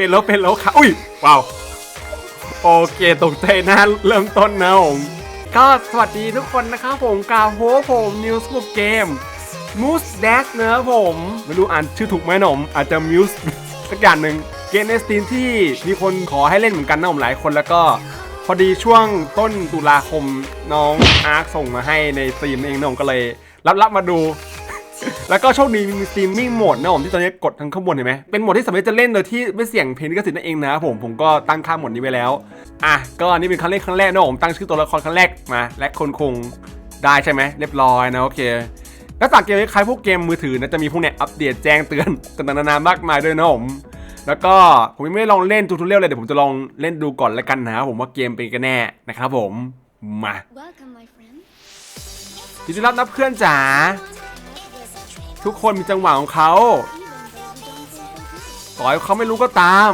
เป็นแล้วเป็นแล้วค่ะอุ้ยว้าวโอเคตกใจนะเริ่มต้นนะผมก็สวัสดีทุกคนนะครับผมกาโฮผมนิวส์บุกเกมมูสเดสนะครับผม ไม่รู้อ่านชื่อถูกไหมหนม อาจจะมิวส์สักอย่างหนึ่งเกมในสตรีมที่มีคนขอให้เล่นเหมือนกันนะผมหลายคนแล้วก็พอดีช่วงต้นตุลาคมน้องอาร์คส่งมาให้ในสตรีมเองนะผมก็เลยรับรับมาดู แล้วก็โชคดีมีสตรีมมิ่งโหมดนะผมที่ตอนนี้กดทางข้างบนเห็นไหมเป็นโหมดที่สามารถจะเล่นโดยที่ไม่เสี่ยงเพลงลิขสิทธิ์นั่นเองนะครับผมผมก็ตั้งค่าโหมดนี้ไว้แล้วอะก็นี่เป็นครั้งแรกครั้งแรกนะผมตั้งชื่อตัวละครครั้งแรกมาและคนคงได้ใช่ไหมเรียบร้อยนะโอเคแล้วจากเกมคล้ายๆพวกเกมมือถือนะจะมีพวกเนี้ยอัปเดตแจ้งเตือนต่างๆนานามากมายด้วยนะผมแล้วก็ผมยังไม่ได้ลองเล่นทูทูเรียลเลยเดี๋ยวผมจะลองเล่นดูก่อนแล้วกันนะครับผมว่าเกมเป็นกันแน่นะครับผมมา Welcome, my friend. ยินดีรับนับเพื่อนจ๋า ทุกคนมีจังหวะของเขา Even though we don't think we're good, ต่อให้เขาไม่รู้ก็ตาม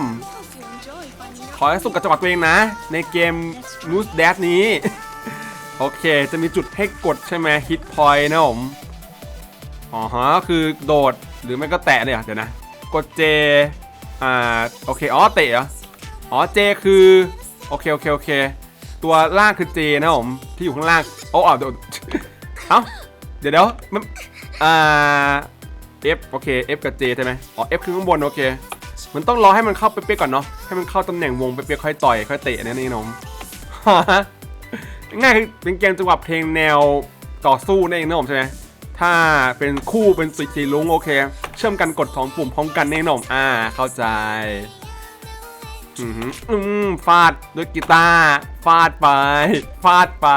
ขอให้สุขกับจังหวะตัวเองนะ ในเกม Moose Dash นี้ โอเค จะมีจุดให้กดใช่ไหม Hit Point นะผม อ๋อฮะ คือโดดหรือไม่ก็แตะเลยเหรอเดี๋ยวนะ กด J อ่า โอเค อ๋อ เตะเหรอ อ๋อ J คือ โอเค โอเค โอเค ตัวล่างคือ J นะผม ที่อยู่ข้างล่าง โอ้อะเดี๋ยวเอ้า เดี๋ยวเดี๋ยว อ่า F โอเค F กับ J ใช่ไหมอ๋อ F คือข้างบนโอเค มันต้องรอให้มันเข้าเป๊ะๆก่อนเนาะ ให้มันเข้าตำแหน่งวงเป๊ะๆค่อยต่อยค่อยเตะเนี่ยนี่น้องง่ายคือเป็นเกมจังหวะเพลงแนวต่อสู้นั่นเองนะผมใช่ไหมถ้าเป็นคู่เป็นสีสีลุงโอเค เชื่อมกันกดสองปุ่มพร้อมกันแน่นอนอ่า เข้าใจ อือหืออืมฟาดด้วยกีตาร์ฟาดไป ฟาดไป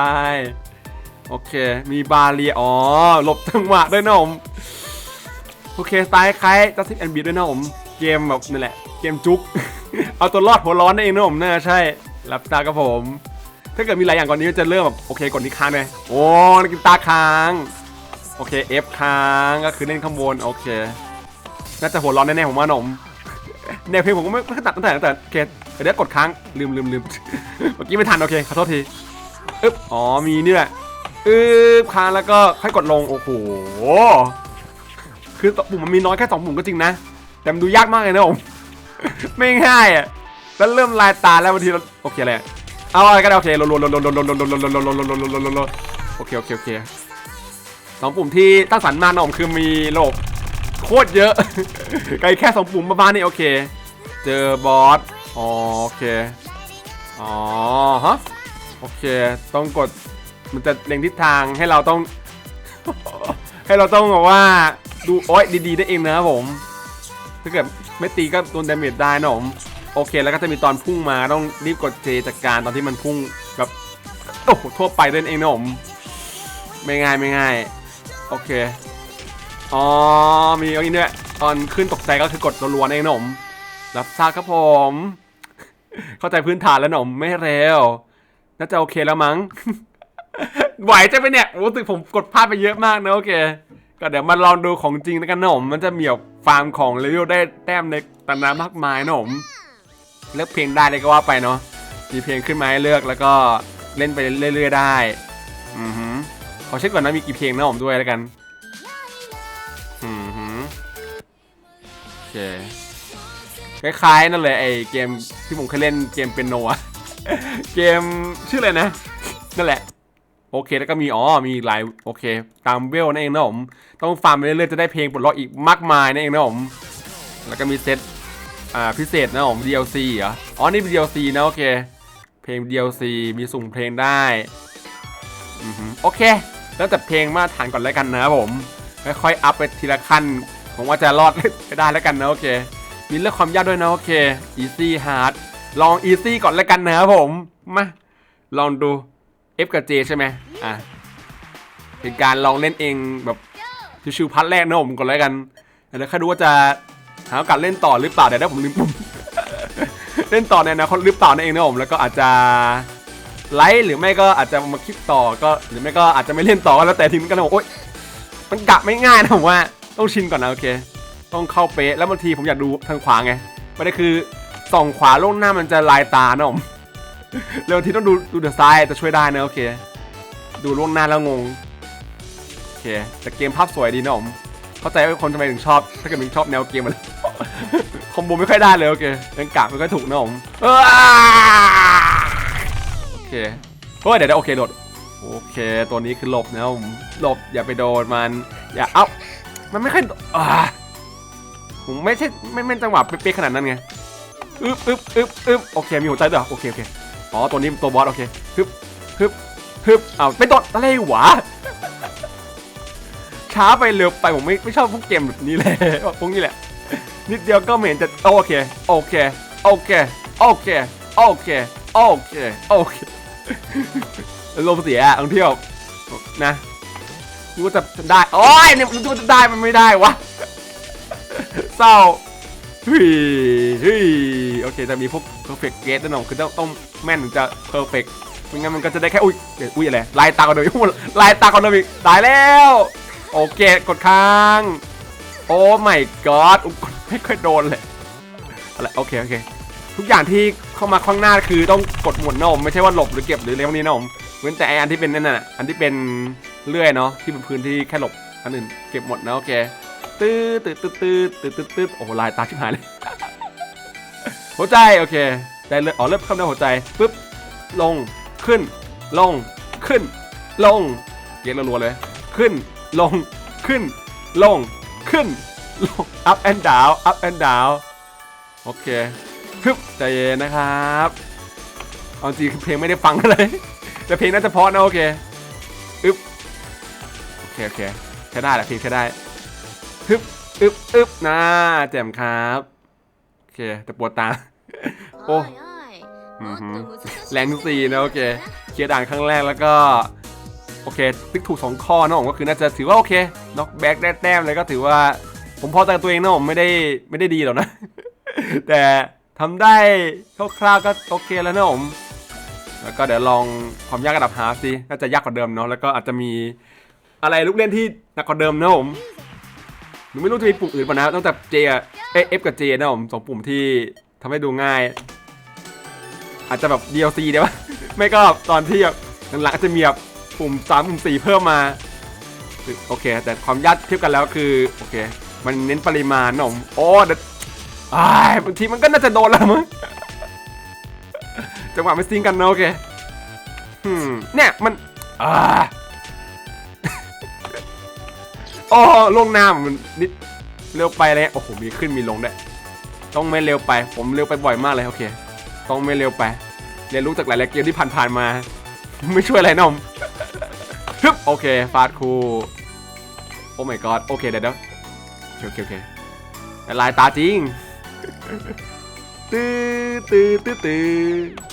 โอเค มีบาเรียอ๋อ หลบจังหวะด้วยนะผม โอเคสไตล์คล้ายจัสตินแอนบีด้วยนะผม เกมแบบนั่นแหละ เกมจุก เอาตัวรอดหัวร้อนนั่นเองนะผมน่าใช่ รับตากับผม ถ้าเกิดมีหลายอย่างก่อนนี้จะเริ่มแบบโอเคกดที่ค้างเลยโอ้กกีตาค้าง โอเค F ค้างก็คือเล่นข้างบนโอเค น่าจะหัวร้อนแน่ๆผมว่าหนมแนวเพลงผมก็ไม่ไม่ตัดตั้งแต่ตั้งแต่โอเคเดี๋ยวกดค้างลืมลืมลืมเมื่อกี้ไม่ทันโอเคขอโทษทีอึ๊บอ๋อมีนี่แหละ อึ๊บค้างแล้วก็ค่อยกดลงโอ้โหคือปุ่มมันมีน้อยแค่สองปุ่มก็จริงนะ แต่มันดูยากมากเลยนะผมไม่ง่ายอะแล้วเริ่มลายตาแล้วบางทีเราโอเคเลยเอาอะไรก็ได้โอเคลโลโลโลโลโลโลโลโลโลโลโลโลโลโลโลโอเคโอเคโอเคสองปุ่มที่ตั้งสรรมานะผมคือมีโลกโคตรเยอะไกลแค่สองปุ่มประมาณนี้โอเค เจอบอสโอเคอ๋อฮะโอเค ต้องกด มันจะเล็งทิศทางให้เราต้อง ให้เราต้องแบบว่าดูโอ้ยดีๆได้เองนะครับผม ถ้าเกิดไม่ตีก็โดนดาเมจได้นะผมโอเคแล้วก็จะมีตอนพุ่งมาต้องรีบกดเจจัดการตอนที่มันพุ่งแบบโอ้โหทั่วไปเล่นเองนะผมไม่ง่ายไม่ง่ายโอเคอ๋อมีอย่างนี้ด้วยตอนขึ้นตกใจก็คือกดรัวๆเองนะผมรับทราบครับผม เข้าใจพื้นฐานแล้วหนมไม่เร็วน่าจะโอเคแล้วมั้ง ไหวจะไปเนี่ยรู้สึกผมกดพลาดไปเยอะมากนะโอเค ก็เดี๋ยวมาลองดูของจริงแล้วกันนะผมมันจะมีแบบฟาร์มของเลเวลได้แต้มในตำนานมากมายนะผมเลือกเพลงได้เลยก็ว่าไปเนาะมีเพลงขึ้นมาให้เลือกแล้วก็เล่นไปเรื่อยๆได้อือหือขอเช็คก่อนนะมีกี่เพลงนะผมด้วยแล้วกันอือหือโอเคคล้ายๆนั่นเลยไอเกมที่ผมเคยเล่นเกมเป็นโนะเกมชื่ออะไรนะนั่นแหละ โอเคแล้วก็มีอ๋อมีหลายโอเค ตามเวลนั่นเองนะผมต้องฟาร์มไปเรื่อยๆจะได้เพลงปลดล็อกอีกมากมายนั่นเองนะผมแล้วก็มีเซตอ่าพิเศษนะผม DLC เหรออ๋อนี่เป็น DLC นะโอเค เพลง DLC มีสุ่มเพลงได้อือโอเค แล้วแต่เพลงมาตรฐานก่อนแล้วกันนะผมค่อยๆอัพไปทีละขั้นผมว่าจะรอดไปได้แล้วกันนะโอเค มีเรื่องความยากด้วยนะโอเค easy hard ลอง easy ก่อนแล้วกันนะครับผมมาลองดู F กับ J ใช่ไหมอะเป็นการลองเล่นเองแบบชิวๆพัดแรกนะผมก่อนแล้วกันเดี๋ยวค่อยดูว่าจะหาโอกาสเล่นต่อหรือเปล่าเดี๋ยวได้ผมลืมปุ่มเล่นต่อในอนาคตหรือเปล่านั่นเองนะผมแล้วก็อาจจะไลฟ์หรือไม่ก็อาจจะมาคลิปต่อก็หรือไม่ก็อาจจะไม่เล่นต่อแล้วแต่ทีมกันนะผมโอ๊ยมันกะไม่ง่ายนะผมว่าต้องชินก่อนนะโอเค ต้องเข้าเป๊ะแล้วบางทีผมอยากดูทางขวาไงไม่ได้คือส่องขวาล่วงหน้ามันจะลายตานะผม เร็วทีต้องดูดูเดอะซ้ายจะช่วยได้นะโอเค ดูล่วงหน้าแล้วงง โอเค แต่เกมภาพสวยดีนะผมเข้าใจว่าคนทำไมถึงชอบ ถ้าเกิดมึงชอบแนวเกมมันคอมโบไม่ค่อยได้เลยโอเคยังกะไม่ค่อยถูกนะผมโอเคเฮ้ยเดี๋ยวเดี๋ยวโอเคโดดโอเค ตัวนี้คือหลบนะผมหลบอย่าไปโดนมัน อย่าเอ้ามันไม่ค่อยอ่าผมไม่ใช่ไม่ไม่จังหวะเป๊ะๆขนาดนั้นไงอึ๊บอึ๊บอึ๊บอึ๊บโอเคมีหัวใจด้วยเหรอโอเคโอเค อ๋อ ตัวนี้ตัวบอสโอเคฮึบฮึบฮึบอ้าวไปโดดอะไรวะช้าไปเร็วไปผมไม่ไม่ชอบพวกเกมแบบนี้เลยพวกนี้แหละ นิดเดียวก็ไม่เห็นจะโอเคโอเคโอเคโอเคโอเคโอเคโอเคลมเสียท่องเที่ยวนะรู้ว่าจะได้โอ้ยเนี่ยรู้ว่าจะได้มันไม่ได้วะเศร้า ฮ้ยเฮ้ยโอเคจะมีพวก perfect gate แน่นอนคือต้องต้องแม่นถึงจะ perfect ไม่งั้นมันก็จะได้แค่อุ้ยเดี๋ยวอุ้ยอะไรลายตาก่อนเลยลายตาก่อนเลยตายแล้ว โอเคกดค้าง โอ้ my god อุ๊ยกดไม่ค่อยโดนเลยอะไรโอเคโอเค ทุกอย่างที่เข้ามาข้างหน้าคือต้องกดหมุนนะผมไม่ใช่ว่าหลบหรือเก็บหรืออะไรพวกนี้นะผมเว้นแต่อันที่เป็นนั่นน่ะอันที่เป็นเลื่อยเนาะที่เป็นพื้นที่แค่หลบอันอื่นเก็บหมดนะโอเค ตื้อตื้อตื้อตื้อตื้อตื้อตื้อโอ้โหลายตาชิบหายเลยหัวใจโอเคได้เลยอ๋อเริ่มเข้าในหัวใจปุ๊บลงขึ้น ลงขึ้น ลงเย็นรัวๆเลย ขึ้น ลงขึ้น ลงขึ้นลง up and down up and down โอเคฮึบใจเย็นนะครับเอาจริงเพลงไม่ได้ฟังเลย แต่เพลงน่าจะเพราะนะโอเคอึบโอเคโอเคใช้ได้แหละเพลงใช้ได้ ฮึบอึบอึบน่าแจ่มครับโอเคแต่ปวดตา โอ้แรงสีนะโอเค เคลียร์ด่านครั้งแรกแล้วก็ โอเคติ๊กถูกสองข้อนะผมก็คือน่าจะถือว่าโอเคน็อกแบ็คได้แต้มเลยก็ถือว่า ผมพอใจตัวเองนะผมไม่ได้ไม่ได้ดีหรอกนะ แต่ทำได้คร่าวๆก็โอเคแล้วนะผมแล้วก็เดี๋ยวลองความยากระดับหาสิน่าจะยากกว่าเดิมเนาะแล้วก็อาจจะมีอะไรลูกเล่นที่หนักกว่าเดิมนะผม หนูไม่รู้จะมีปุ่มอื่นป่ะนะตั้งแต่ J อะเอฟกับ J นะผมสองปุ่มที่ทำให้ดูง่าย อาจจะแบบ DLC ได้ปะไม่ก็ตอนที่แบบหลังๆจะมีแบบปุ่มสามปุ่มสี่เพิ่มมาโอเค แต่ความยากเทียบกันแล้วคือโอเค มันเน้นปริมาณนะผมโอ้เดี๋ยวอ้ายบางทีมันก็น่าจะโดนแล้วมั้งจังหวะไม่ซิงกันนะโอเคเนี่ยมันอ่า โอ้ลงน้ำมันนิดเร็วไปเลยโอ้โหมีขึ้นมีลงด้วยต้องไม่เร็วไป ผมเร็วไปบ่อยมากเลยโอเค ต้องไม่เร็วไป เรียนรู้จากหลายๆเกมที่ผ่านๆมา ไม่ช่วยอะไรน้องฮึบโอเคฟาสคูโอ้ my god โอเคเดี๋ยวเดี๋ยวโอเคโอเคแต่ลายตาจริงตื้อตื้อตื้อตื้อ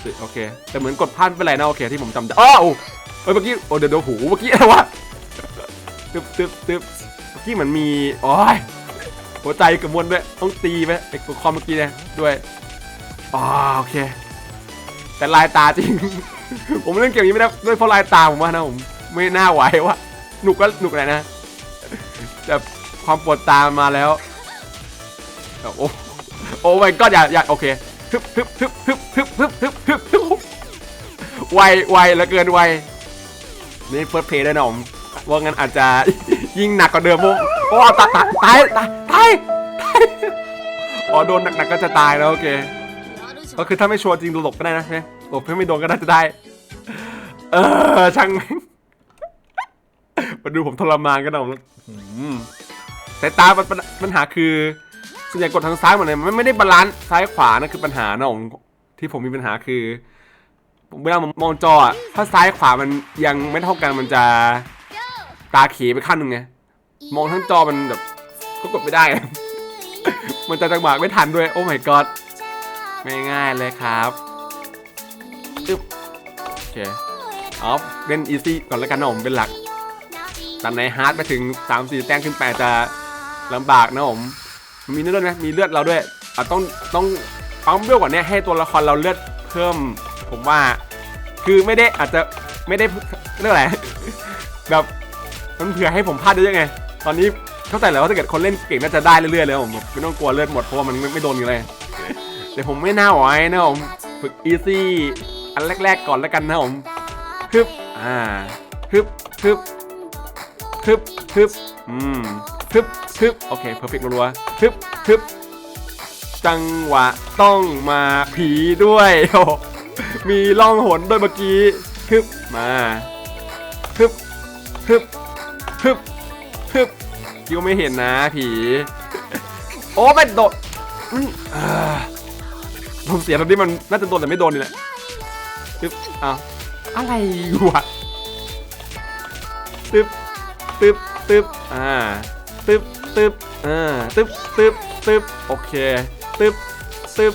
ตื้อโอเคแต่เหมือนกดพลาดไปไรนะโอเคที่ผมจำได้อ้าวเฮ้ยเมื่อกี้โอ้เดี๋ยวเดี๋ยวหูเมื่อกี้อะไรวะตึ๊บตึ๊บตึ๊บ เมื่เหมือนมีโอ้ยหัวใจกระมวลด้วยต้องตีไปไอ้ตัวคอมเมื่อกี้เนี่ยด้วยอ๋อโอเค แต่ลายตาจริง ผมเล่นเกมนี้ไม่ได้ด้วยเพราะลายตาผมว่านะผมไม่น่าไหววะหนุกก็หนุกแหละนะแต่ความปวดตามาแล้วโอ้โอ้ไม่ก็อย่าอย่าโอเคฮึบฮึบฮึบฮึบฮึบฮึบฮึบฮึบฮึบไวไวเหลือเกินไวนี่เฟิร์สเพย์ด้นะผมว่างั้นอาจจะ ยิ่งหนักกว่าเดิมพวกโอ้ตายตายตายตายตายอ๋อโดนหนักๆก็จะตายแล้วโอเคก็คือถ้าไม่ชัวร์จริงดูหลบก็ได้นะใช่ไหมหลบเพื่อไม่โดนก็น่าจะได้ เออช่างมาดูผมทรมานกันหน่อยสายตาปัญหาคือส่วนใหญ่กดทางซ้ายหมดเลยมันไม่ได้บาลานซ์ซ้ายขวานั่นคือปัญหานะผมที่ผมมีปัญหาคือเวลามองจอถ้าซ้ายขวามันยังไม่เท่ากันมันจะ ตาเขไปขั้นหนึ่งไงมองทั้งจอมันแบบก็กดไม่ได้ มันจะจังหวะไม่ทันด้วย โอ้ my god ไม่ง่ายเลยครับอึ๊บโอเคออฟเล่นอีซี่ก่อนแล้วกันนะผมเป็นหลักแต่ในฮาร์ดไปถึง 3 4 แต้มขึ้นไปจะลำบากนะผมมันมีเลือดไหมมีเลือดเราด้วยอะต้องต้องปั๊มเลือดกว่านี้ให้ตัวละครเราเลือดเพิ่ม ผมว่า คือไม่ได้อาจจะไม่ได้เรื่องอะไรแบบ มันเผื่อให้ผมพลาดได้ยังไง ตอนนี้เข้าใจแล้วว่าถ้าเกิดคนเล่นเก่งน่าจะได้เรื่อยๆเลยผมไม่ต้องกลัวเลือดหมดเพราะว่ามันไม่ไมโดนกันเลยแต่ผมไม่น่าไหวนะผมฝึกอีซี่อันแรกๆก่อนแล้วกันนะผมฮึบอ่าฮึบฮึบฮึบฮึบอืมฮึบฮึบโอเคเพอร์เฟกต์รัวๆฮึบฮึบจจังหวะต้องมาผีด้วยโอ้มีล่องหนด้วยเมื่อกี้ฮึบมาฮึบฮึบ ฮึบฮึบคิวไม่เห็นนะผี โอ้ไม่โดดอืมอ่าผมเสียตอนนี้มันน่าจะโดนแต่ไม่โดนนี่แหละตึ๊บอ้าวอะไรวะตึ๊บตึ๊บตึ๊บอ่าตึ๊บตึ๊บอ่าตึ๊บตึ๊บตึ๊บโอเคตึ๊บตึ๊บ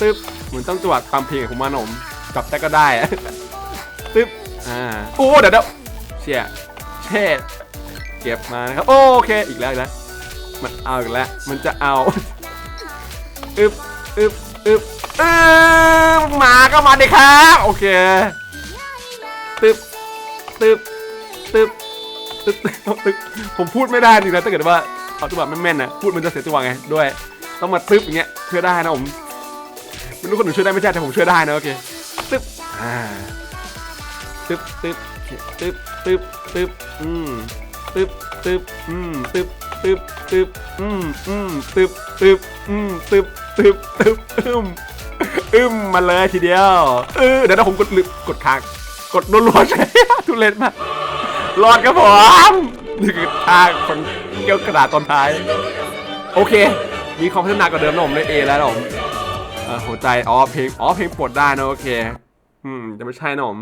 ตึ๊บเหมือนต้องจังหวะตามเพลงของมาหนมจับได้ก็ได้ ตึ๊บอ่าโอ้เดี๋ยวเดี๋ยวเชี่ยเช่ เก็บมานะครับ โอเคอีกแล้วอีกแล้วมันเอาอีกแล้วมันจะเอาอึบอึบอึบอึบมาก็มาดิครับโอเคตึบตึบตึบตึบตึบผมพูดไม่ได้จริงนะถ้าเกิดว่าเอาจังหวะแม่นๆนะพูดมันจะเสียจังหวะไงด้วย ต้องมาตึบอย่างเงี้ยช่วยได้นะผมไม่รู้คนอื่นช่วยได้ไม่ใช่แต่ผมช่วยได้นะโอเคตึบอ่าตึบตึบตึบตึบตึบอืม ตึบตึบอืมตึบตึบตึบอืมอืมตึบตึบอืมตึบตึบตึบอึมอึมมาเลยทีเดียวเออเดี๋ยวนะผมกดลืมกดค้างกดรัวๆใช่ทุเรศมากรอดครับผมนี่คือทางคนเกี่ยวกระดาษตอนท้าย โอเค มีความพัฒนากว่าเดิมนะผมได้เอแล้วนะผมหัวใจอ๋อเพลงอ๋อเพลงปวดได้นะโอเค อืมจะไม่ใช่นะผม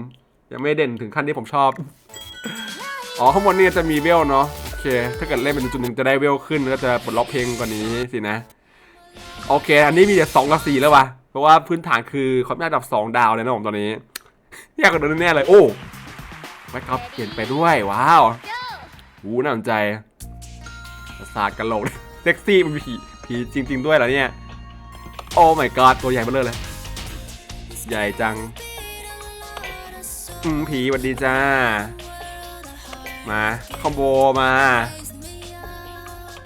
ยังไม่เด่นถึงขั้นที่ผมชอบ อ๋อข้างบนนี่จะมีเวลเนาะโอเค ถ้าเกิดเล่นเป็นจุดหนึ่งจะได้เวลขึ้นก็จะปลดล็อกเพลงกว่านี้สินะ โอเค อันนี้มีแต่สองกับสี่แล้ววะเพราะว่าพื้นฐานคือเขาไม่ระดับสองดาวเลยนะผมตอนนี้ยากกว่าเดิมแน่เลยโอ้แบ็คอัพเปลี่ยนไปด้วยว้าวหูน่าสนใจประสาทกะโหลกเซ็กซี่มันมีผีผีจริง ๆ ด้วยเหรอเนี่ยโอ้ my god ตัวใหญ่มาเลยเลย ใหญ่จัง อืมผีสวัสดีจ้า มาคอมโบมา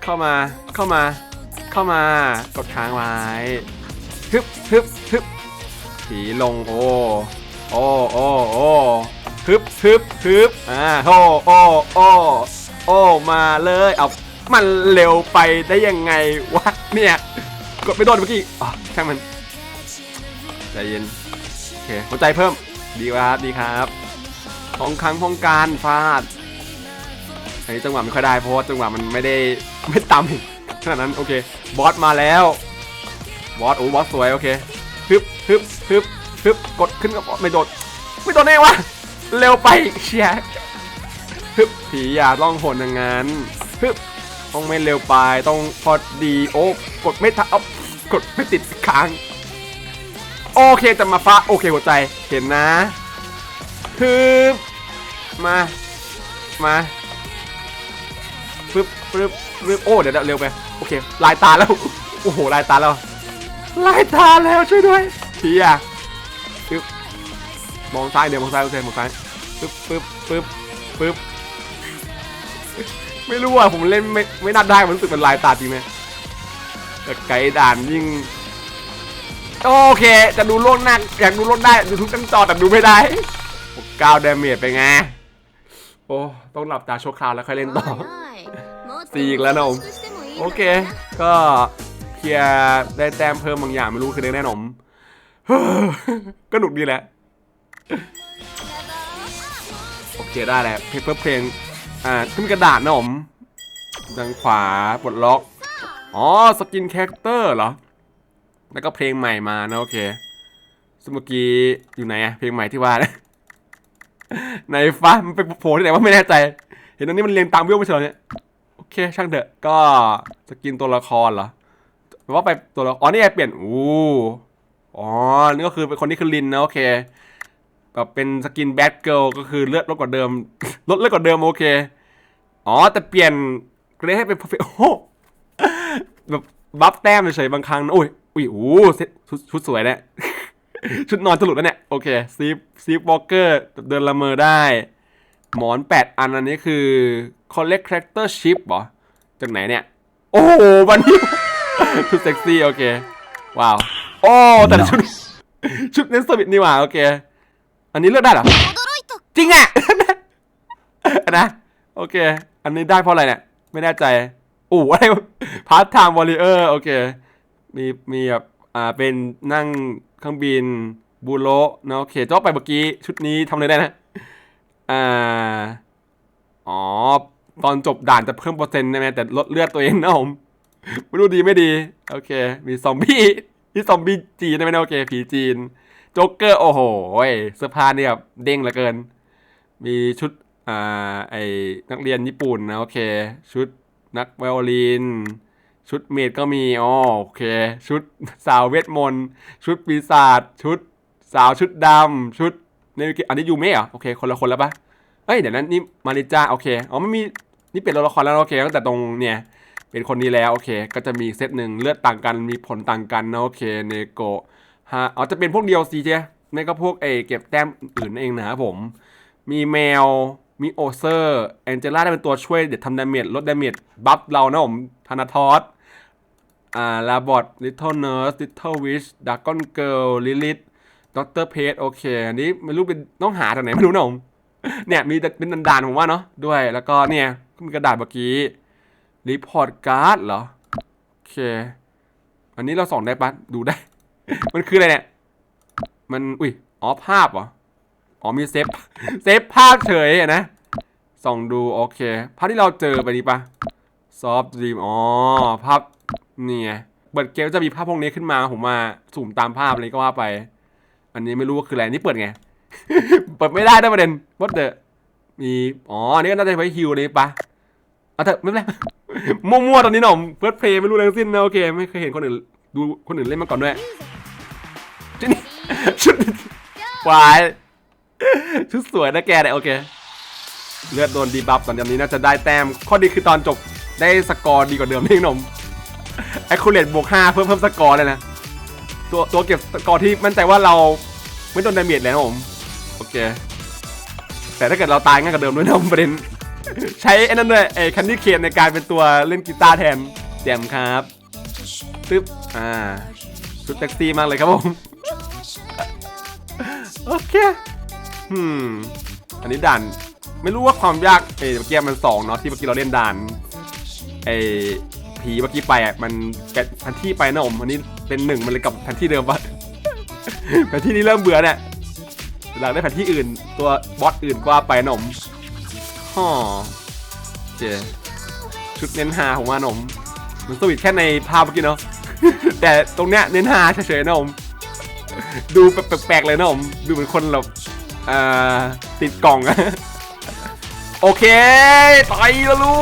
เข้ามาเข้ามา เข้ามากดค้างไว้ฮึบฮึบฮึบผีลงโอ้โอ้โอ้โอ้ฮึบฮึบฮึบอ่าโอ้โอ้โอ้โอ้มาเลยเอามันเร็วไปได้ยังไงวะเนี่ยกดไม่โดนเมื่อกี้อ๋อช่างมันใจเย็นโอเคหัวใจเพิ่มดีครับดีครับพองครั้งพองการฟาด อันนี้จังหวะไม่ค่อยได้เพราะว่าจังหวะมันไม่ได้ไม่ตามขนาดนั้นโอเคบอสมาแล้วบอสโอ้บอสสวยโอเคฮึบฮึบฮึบฮึบกดขึ้นก็ไม่โดดไม่โดดแน่วะเร็วไปเชียร์ฮึบผีอย่าล่องหนอย่างนั้นฮึบต้องไม่เร็วไปต้องพอดีโอ้กดไม่ทันเอากดไม่ติดค้างโอเคจะมาฟ้าโอเคหัวใจเห็นนะฮึบมามา ปึ๊บปึ๊บโอ้เดี๋ยวเร็วไปโอเคลายตาแล้วโอ้โหลายตาแล้วลายตาแล้วช่วยด้วยผีอะปึ๊บมองซ้ายเดี๋ยวมองซ้ายโอเคมองซ้ายปึ๊บปึ๊บปึ๊บปึ๊บไม่รู้อะผมเล่นไม่ไม่น่าได้มันรู้สึกเป็นลายตาจริงไหมแต่ไกด์ด่านยิ่งโอเค จะดูโลกหน้าอยากดูโลกได้ดูทุกตั้งจอแต่ดูไม่ได้กเก้าดาเมจไปไงโอ้ต้องหลับตาชั่วคราวแล้วค่อยเล่นต่อ สี่อีกแล้วนะผมโอเค ก็เคลียร์ได้แต้มเพิ่มบางอย่างไม่รู้คือได้แน่นอนก็หนุกดีแหละโอเคได้แล้วเพเปอร์เพลงอ่าขึ้นกระดาษนะผมทางขวาปลดล็อกอ๋อสกินแคคเตอร์เหรอ แล้วก็เพลงใหม่มานะโอเคสมเมื่อกี้อยู่ไหนอะเพลงใหม่ที่ว่าเนี่ยไหนฟ้ามันไปโผล่ที่ไหนว่าไม่แน่ใจ เห็นตรงนี้มันเรียงตามวิวไม่ใช่เหรอเนี่ย เคช่างเถอะก็สกินตัวละครเหรอแปลว่าไปตัวละอ๋อนี่ไงเปลี่ยนอู้อ๋อนี่ก็คือเป็นคนนี้คือลินนะโอเคแบบเป็นสกินแบดเกิลก็คือเลือดลดกว่าเดิม ลดเลือดกว่าเดิมโอเค อ๋อ แต่เปลี่ยนเกรดให้เป็นโอ้โหแบบบัฟแต้มเฉยบางครั้งนะอุ้ยอุ้ยโอ้โหชุดชุดสวยเนี่ยชุดนอนจะลุดแล้วเนี่ย โอเคซีฟซีฟวอลเกอร์เดินละเมอได้ หมอน 8 อันอันนี้คือ collect character chip เหรอจากไหนเนี่ย โอ้โหวันนี้ชุดเซ็กซี่โอเค ว้าว โอ้แต่ละชุด ชุดเน้นสวิตนี่หว่าโอเค อันนี้เลือกได้เหรอ จริงอะนะโอเค อันนี้ได้เพราะอะไรเนี่ย ไม่แน่ใจโอ้อะไรพาร์ทไทม์วอลเลเยอร์โอเค มีมีแบบอ่าเป็นนั่งเครื่องบินบูโรนะโอเคจ้าไปเมื่อกี้ชุดนี้ทำอะไรได้นะอ่าอ๋อ ตอนจบด่านจะเพิ่มเปอร์เซ็นต์ใช่ไหมแต่ลดเลือดตัวเองนะผมไม่รู้ดีไม่ดี โอเค มีซอมบี้นี่ซอมบี้จีนใช่ไหมนะโอเคผีจีนโจ๊กเกอร์โอ้โหเสื้อผ้าเนี่ยแบบเด้งเหลือเกิน มีชุดอ่าไอ้นักเรียนญี่ปุ่นนะโอเค ชุดนักไวโอลิน ชุดเมดก็มีอ๋อโอเค ชุดสาวเวทมนต์ชุดปีศาจชุดสาวชุดดำชุดในอันนี้ยูเมะเหรอโอเคคนละคนแล้วปะเอ้ยเดี๋ยวนั้นนี่มาริจ้าโอเคอ๋อไม่มี นี่เปลี่ยนตัวละครแล้วโอเคตั้งแต่ตรงเนี่ยเป็นคนนี้แล้วโอเค ก็จะมีเซตหนึ่งเลือดต่างกันมีผลต่างกันนะโอเคเนโกะฮะอ๋อจะเป็นพวกเดียวซีใช่ไหมไม่ก็พวกเอเก็บแต้มอื่นนั่นเองนะครับผม มีแมวมีโอเซอร์แองเจล่าได้เป็นตัวช่วยเด็ดทำดาเมจลดดาเมจบัฟเรานะผมธนาทอสอ่าลาบอดลิทเทิลเนิร์สลิทเทิลวิชดากกอนเกิลลิลิทด็อกเตอร์เพจโอเคอันนี้ไม่รู้เป็นต้องหาจากไหนไม่รู้นะผมเนี่ยมีแต่เป็นดันๆผมว่าเนาะด้วยแล้วก็เนี่ย มีกระดาษเมื่อกี้รีพอร์ตการ์ดเหรอ โอเค อันนี้เราส่องได้ปะดูได้ มันคืออะไรเนี่ย มันอุ้ยอ๋อภาพเหรอ อ๋อมีเซฟเซฟภาพเฉยอะนะส่องดูโอเค ภาพที่เราเจอไปนี้ปะซอฟต์ดีมอ๋อภาพนี่ไงเปิดเกมจะมีภาพพวกนี้ขึ้นมาผมมาสุ่มตามภาพอะไรก็ว่าไป อันนี้ไม่รู้ว่าคืออะไรนี่เปิดไง เปิดไม่ได้ด้วยประเด็นวัดเดอะมีอ๋ออันนี้ก็น่าจะไว้ฮิวเลยปะ เอาเถอะไม่เป็นไรมั่วๆตอนนี้หน่อมเฟิร์สเพลย์ไม่รู้อะไรทั้งสิ้นนะโอเคไม่เคยเห็นคนอื่นดูคนอื่นเล่นมาก่อนด้วยชุดนี้ชุดวายชุดสวยนะแกเนี่ยโอเค เลือดโดนดีบัฟตอนนี้น่าจะได้แต้มข้อดีคือตอนจบได้สกอร์ดีกว่าเดิมนี่หนมไอคูเลตบวกห้าเพิ่มเพิ่มสกอร์เลยนะตัวตัวเก็บสกอร์ที่มั่นใจว่าเราไม่โดนดาเมจแล้วนะผมโอเค แต่ถ้าเกิดเราตายง่ายกว่าเดิมด้วยนะผมประเด็น ใช้ไอ้นั่นด้วยไอ้คันดี้เคนในการเป็นตัวเล่นกีตาร์แทนแจมครับตึ๊บอ่าชุดแท็กซี่มากเลยครับผมโอเคอืมอันนี้ด่านไม่รู้ว่าความยากเอ้ยเมื่อกี้มันสองเนาะที่เมื่อกี้เราเล่นด่านไอ้ผีเมื่อกี้ไปอะมันแกะแผนที่ไปนะผมอันนี้เป็นหนึ่งมันเลยกลับแผนที่เดิมปะแผนที่นี้เริ่มเบื่อเนี่ยหลังได้แผนที่อื่น ตัวบอสอื่นก็ว่าไปนะผม ฮ่อโอเคชุดเน้นหาของมันผมมันสวิตแค่ในภาพเมื่อกี้เนาะ แต่ตรงเนี้ยเน้นหาเฉยๆนะผม ดูแปลกๆเลยนะผม ดูเหมือนคนแบบอ่าติดกล่องอะโอเคต่อยแล้วลู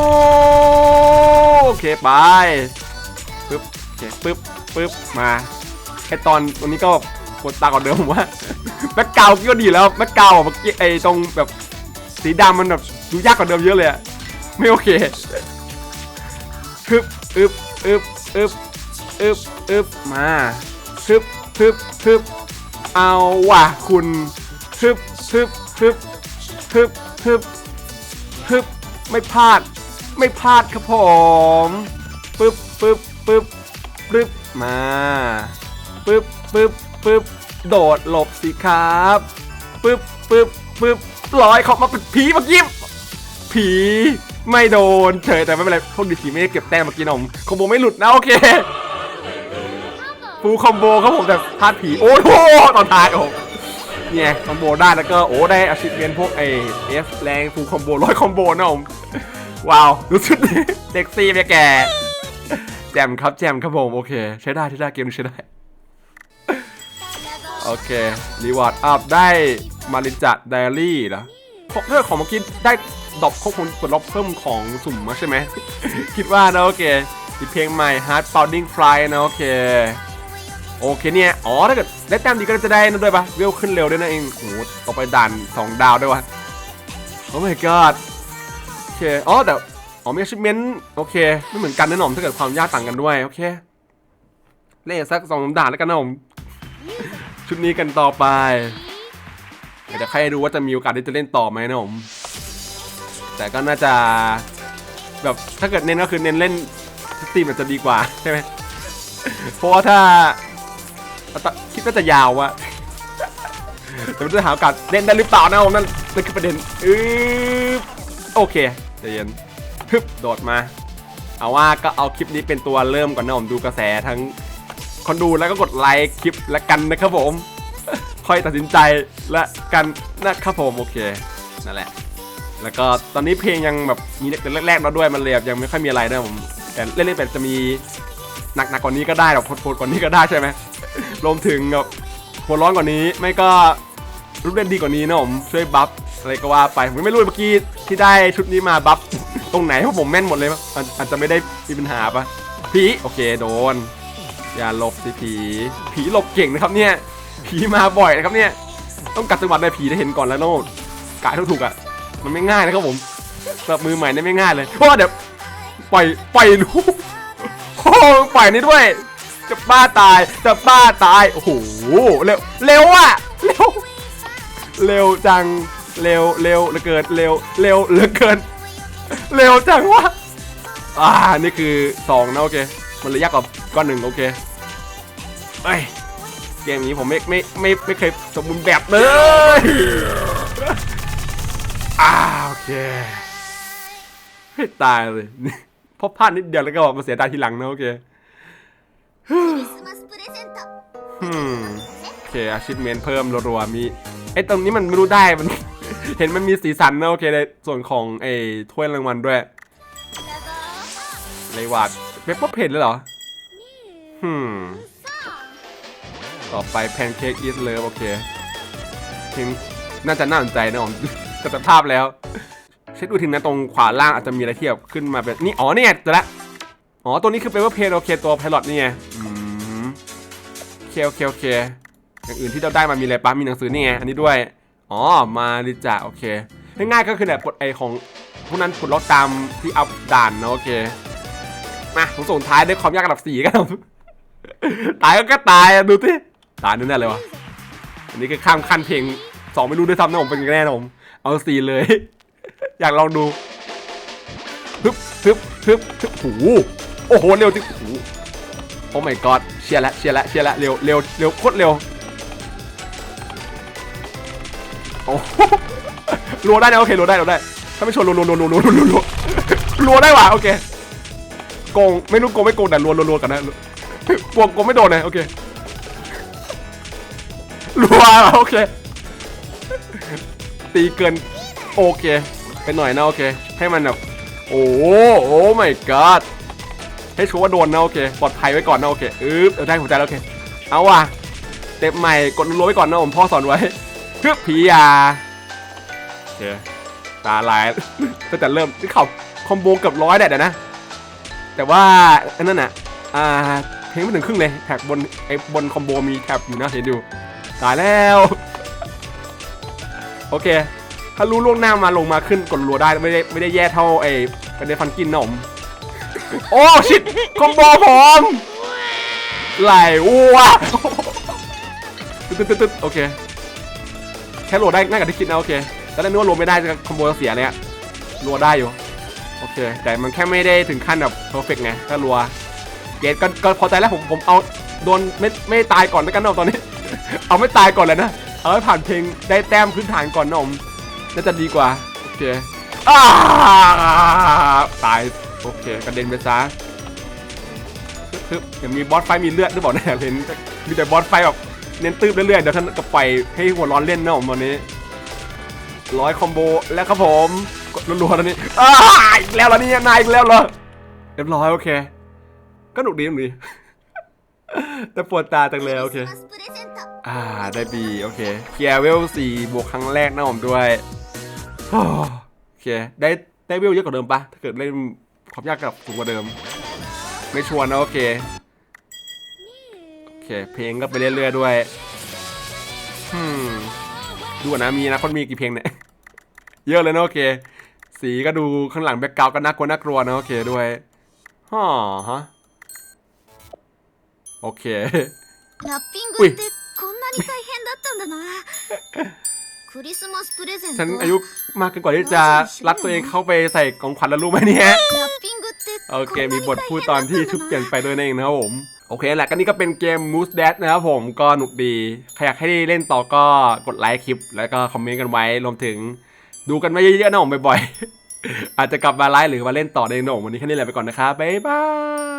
กโอเคไปปึ๊บโอเคปึ๊บปึ๊บมาไอตอนตรงนี้ก็ปวดตากว่าเดิมผมว่าแบ็คกาก็ดีแล้วแบ็คกาวด์อะเมื่อกี้ไอตรงแบบสีดำมันแบบ ดูยากกว่าเดิมเยอะเลยอะไม่โอเคฮึบอึบอึบอึบอึบอึบมาฮึบฮึบฮึบเอาว่ะคุณฮึบฮึบฮึบฮึบฮึบฮึบไม่พลาด ไม่พลาดครับผมปึ๊บปึ๊บปึ๊บปึ๊บมาปึ๊บปึ๊บปึ๊บโดดหลบสิครับปึ๊บปึ๊บปึ๊บลอยเขามาเป็นผีเมื่อกี้ ผีไม่โดนเฉยแต่ไม่เป็นไรพวกดิผีไม่ได้เก็บแต้มเมื่อกี้นมคอมโบไม่หลุดนะโอเคฟูคอมโบครับผมแต่พลาดผีโอ้โหตอนท้ายโอ้เนี่ยคอมโบได้แล้วก็โอ้ได้อาชีพเรียนพวกไอเอฟแรงฟูคอมโบร้อยคอมโบนะผมว้าวรู้สึกเซ็กซี่ไปแก่แจมครับแจมครับผมโอเค ใช้ได้ใช้ได้เกมนี้ใช้ได้โอเครีวอร์ดอัพได้มาริจัดไดอารี่เหรอ ของเรื่อของเมื่อกี้ได้ดอปข้อมูลกดล็อกเพิ่มของสุ่มมาใช่ไหม คิดว่านะโอเคมีเพลงใหม่ Hard Pounding Fly นะโอเค โอเคเนี่ย อ๋อ ถ้าเกิดได้แต้มดีก็จะได้นั่นด้วยปะเวลขึ้นเร็วด้วยนะเองโอ้โหต่อไปด่าน 2 ดาวด้วยวะโอ้ my god โอเค อ๋อ แต่ อ๋อมี achievement โอเค ไม่เหมือนกันนะหน่อมถ้าเกิดความยากต่างกันด้วย โอเคเล่นสักสองด่านแล้วกันนะผมชุดนี้กันต่อไป เดี๋ยวใครดูว่าจะมีโอกาสที่จะเล่นต่อไหมนะผม แต่ก็น่าจะแบบถ้าเกิดเน้นก็คือเน้นเล่นสตรีมอาจจะดีกว่าใช่ไหมเพราะว่าถ้าคิดว่าจะยาวอะแต่ไม่รู้หาโอกาสเล่นได้หรือเปล่านะผมนั่นนั่นคือประเด็นอือโอเคใจเย็นฮึบโดดมา เอาว่าก็เอาคลิปนี้เป็นตัวเริ่มก่อนนะผมดูกระแสทั้งคนดูแล้วก็กดไลค์คลิปและกันนะครับผม ค่อยตัดสินใจและกันนะครับผมโอเคนั่นแหละ แล้วก็ตอนนี้เพลงยังแบบมีแต่แรกๆแล้วด้วยมันเลยแบบยังไม่ค่อยมีอะไรนะผมแต่เล่นๆไปจะมีหนักๆกว่านี้ก็ได้หรอกโหดๆกว่านี้ก็ได้ใช่ไหมรวมถึงแบบหัวร้อนกว่านี้ไม่ก็รูปเล่นดีกว่านี้นะผมช่วยบัฟอะไรก็ว่าไปผมไม่รู้เมื่อกี้ที่ได้ชุดนี้มาบัฟตรงไหนเพราะผมแม่นหมดเลยปะอาจอาจจะไม่ได้มีปัญหาปะผีโอเคโดน อย่าหลบสิผีผีหลบเก่งนะครับเนี่ย ผีมาบ่อยนะครับเนี่ย ต้องกัดจังหวัดเลยผีได้เห็นก่อนแล้วโน่นกะให้ถูกๆอะ มันไม่ง่ายนะครับผมสำหรับมือใหม่เนี่ยไม่ง่ายเลยเพราะว่าเดี๋ยวปล่อยปล่อยลูกโอ้ปล่อยนี่ด้วย จะบ้าตาย จะบ้าตาย โอ้โห เร็ว เร็วอะ เร็ว เร็วจัง เร็ว เร็วเหลือเกิน เร็ว เร็วเหลือเกิน เร็วจังวะ อ่า นี่คือสองนะโอเค มันเลยยากกว่าก้อนหนึ่งโอเคเอ้ย เกมนี้ผมไม่ไม่ไม่ไม่เคยสมบูรณ์แบบเลยอ้าโอเคไม่ตายเลยเพราะพลาดนิดเดียวแล้วก็บมาเสียดายทีหลังนะโอเคโอเคอาชิพเมนเพิ่มรัวๆมีไอ้ตรงนี้มันไม่รู้ได้มัน เห็นมันมีสีสันนะโอเคในส่วนของไอ้ถ้วยรางวัลด้วยเลวัดเว็บเพจเลยเหรอฮึ ต่อไปแพนเค้กอีสเลิฟโอเคเพลงน่าจะน่าสนใจนะผมจากสภาพแล้วเช็คดูทีนะตรงขวาล่างอาจจะมีอะไรที่แบบขึ้นมาเป็นนี่อ๋อเนี่ยเจอละอ๋อตัวนี้คือเปเปอร์เพนโอเคตัวไพลอตนี่ไงอืมโอเคโอเคโอเคอย่างอื่นที่เราได้มามีอะไรปะมีหนังสือนี่ไงอันนี้ด้วยอ๋อมาริจ่าโอเคง่ายๆก็คือเนี่ยกดไอของพวกนั้นกดล็อกตามที่อัพด่านนะโอเคมาผมส่งท้ายด้วยความยากระดับสี่กันตายก็ตายดูสิ ตายแน่ๆเลยวะอันนี้ก็ข้ามขั้นเพลงสองไม่รู้ด้วยซ้ำนะผมเป็นแน่นะผมเอาสี่เลย อยากลองดูฮึบฮึบฮึบฮึบโอ้โหโอ้โหเร็วจริงโอ้โหโอ้ my god เชียร์แล้วเชียร์แล้วเชียร์แล้วเร็วเร็วเร็วโคตรเร็วโอ้โหรัวได้นะโอเครัวได้รัวได้ ถ้าไม่ชนรัวรัวรัวรัวรัวรัวรัวรัวได้ว่ะโอเคโกงไม่รู้โกงไม่โกงแต่รัวรัวรัวกันนะกลัวกลัวไม่โดนเลยโอเค รัวโอเค ตีเกิน โอเค ไปหน่อยนะโอเค ให้มันแบบโอ้โหโอ้ my god ให้ชัวร์ว่าโดนนะโอเค ปลอดภัยไว้ก่อนนะโอเคอึ๊บเอาได้หัวใจแล้วโอเค เอาว่ะเต็มใหม่กดรัวไว้ก่อนนะผมพ่อสอนไว้เพื่อผียาโอเคตาลายตั้งแต่เริ่มที่เขาคอมโบเกือบร้อยแหละเดี๋ยวนะ แต่ว่าอันนั้นอะอ่าเพลงไม่ถึงครึ่งเลยแท็บบนไอ้บนคอมโบมีแท็บอยู่นะเห็นดู ตายแล้ว โอเค ถ้ารู้ล่วงหน้ามาลงมาขึ้นกดรัวได้ไม่ได้ไม่ได้แย่เท่าไอ้เป็นในฟันกินนะผมโอ้ชิดคอมโบผมไหลอ้วตึ๊ดตึ๊ดตึ๊ดโอเคแค่รัวได้ง่ายกว่าที่คิดนะโอเคแต่แล้วนึกว่ารัวไม่ได้จะคอมโบเสียเลยอะรัวได้อยู่โอเค แต่มันแค่ไม่ได้ถึงขั้นแบบเพอร์เฟกไงถ้ารัวเกตก็ก็พอใจแล้วผมผมเอาโดนไม่ไม่ตายก่อนแล้วกันนะตอนนี้ เอาไม่ตายก่อนเลยนะ เอาให้ผ่านเพลงได้แต้มพื้นฐานก่อนนะผมน่าจะดีกว่า โอเคอาตาย โอเคกระเด็นไปซะฮึบยังมีบอสไฟมีเลือดหรือเปล่าเนี่ยเห็นมีแต่บอสไฟแบบเน้นตืบเรื่อยๆ เดี๋ยวท่านก็ปล่อยให้หัวร้อนเล่นนะผมวันนี้ร้อยคอมโบแล้วครับผมกดรัวๆแล้วนี่อ้าอีกแล้วเหรอนี่นายอีกแล้วเหรอเรียบร้อยโอเค ก็หนุกดีหนุกดีแต่ปวดตาจังเลยโอเค อ่าได้บีโอเคเคลียร์เวลสี่บวกครั้งแรกนะผมด้วยโอเคได้ได้เวลเยอะกว่าเดิมปะถ้าเกิดเล่นความยากกับสูงกว่าเดิม ไม่ชวนนะโอเคโอเค เพลงก็ไปเรื่อยๆด้วยอืมดูนะมีนะคนมีกี่เพลงเนี่ยเยอะเลยนะโอเค สีก็ดูข้างหลังแบ็กกราวก็น่ากลัวน่ากลัวนะโอเคด้วยฮ่าฮะโอเคอุ้ย こんなに大変だったんだなクリスマスプレゼント ฉันอายุมากเกินกว่าที่จะรัดตัวเองเข้าไปใส่กองขวัญแล้วรู้ไหมเนี่ย ラッピングって โอเค こんな มี に บท 大 พูด 変 ต だ อ っ น た ที่ んだ ชุดเปลี่ยน な ไปด้วยนั่นเองนะครับผม โอเคแหละก็นี่ก็เป็นเกม Moose Dash นะครับผมก็หนุกดี ใครอยากให้เล่นต่อก็กดไลค์คลิป แล้วก็คอมเมนต์กันไว้ รวมถึงดูกันไม่เยอะๆนะผมบ่อยๆ อาจจะกลับมาไลฟ์หรือมาเล่นต่อในโหน่งวันนี้แค่นี้แหละไปก่อนนะครับ บ๊ายบาย